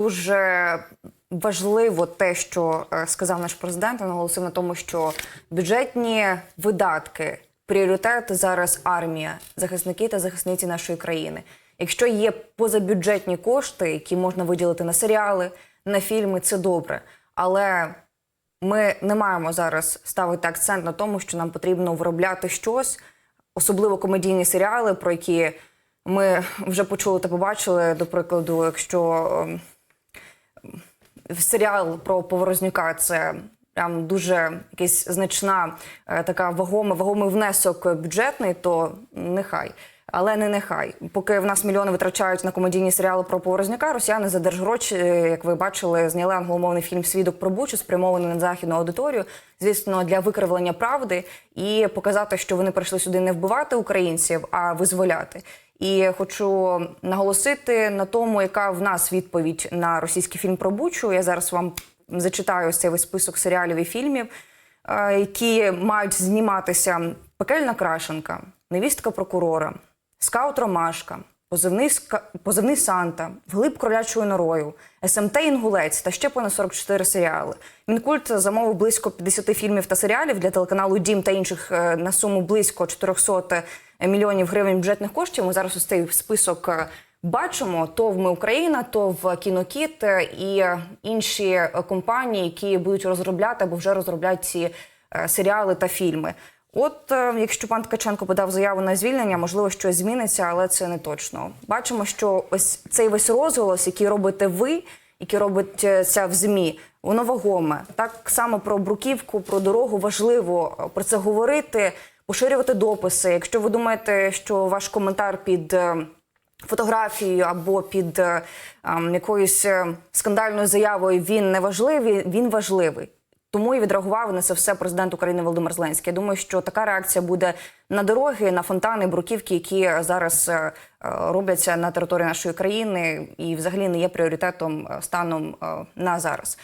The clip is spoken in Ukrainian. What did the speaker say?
Дуже важливо те, що е, сказав наш президент, наголосив на тому, що бюджетні видатки, пріоритет зараз армія, захисники та захисниці нашої країни. Якщо є позабюджетні кошти, які можна виділити на серіали, на фільми, це добре. Але ми не маємо зараз ставити акцент на тому, що нам потрібно виробляти щось, особливо комедійні серіали, про які ми вже почули та побачили. До прикладу, якщо ем, серіал про Поворознюка це прям дуже якась значна е, така вагома, вагомий внесок бюджетний, то нехай. Але не нехай. Поки в нас мільйони витрачають на комедійні серіали про Поворознюка, росіяни за держгроші, е, як ви бачили, зняли англомовний фільм Свідок про Бучу, спрямований на західну аудиторію, звісно, для викривлення правди і показати, що вони прийшли сюди не вбивати українців, а визволяти. І хочу наголосити на тому, яка в нас відповідь на російський фільм про Бучу. Я зараз вам зачитаю ось цей список серіалів і фільмів, е, які мають зніматися Пекельна Крашенка, Невістка прокурора, Скаут Ромашка, Позивний, позивний Санта, Вглиб кролячою норою, СМТ Інгулець та ще понад 44 серіали. Мінкульт замовив близько 50 фільмів та серіалів для телеканалу Дім та інших е, на суму близько 400 мільйонів гривень бюджетних коштів. Ми зараз ось цей список е, бачимо. ТОВ «Ми Україна, ТОВ Кінокіт е, і інші е, компанії, які будуть розробляти або вже розробляють ці е, серіали та фільми. От е, якщо пан Ткаченко подав заяву на звільнення, можливо, щось зміниться, але це не точно. Бачимо, що ось цей весь розголос, який робите ви, який робиться в змі, воно вагоме. Так само про бруківку, про дорогу важливо е, про це говорити, поширювати дописи. Якщо ви думаєте, що ваш коментар під е, фотографією або під е, ем, якоюсь е, скандальною заявою він не важливий, він важливий. Тому і відреагував на це все президент України Володимир Зеленський. Я думаю, що така реакція буде на дороги, на фонтани, бруківки, які зараз е, робляться на території нашої країни, і взагалі не є пріоритетом е, станом е, на зараз.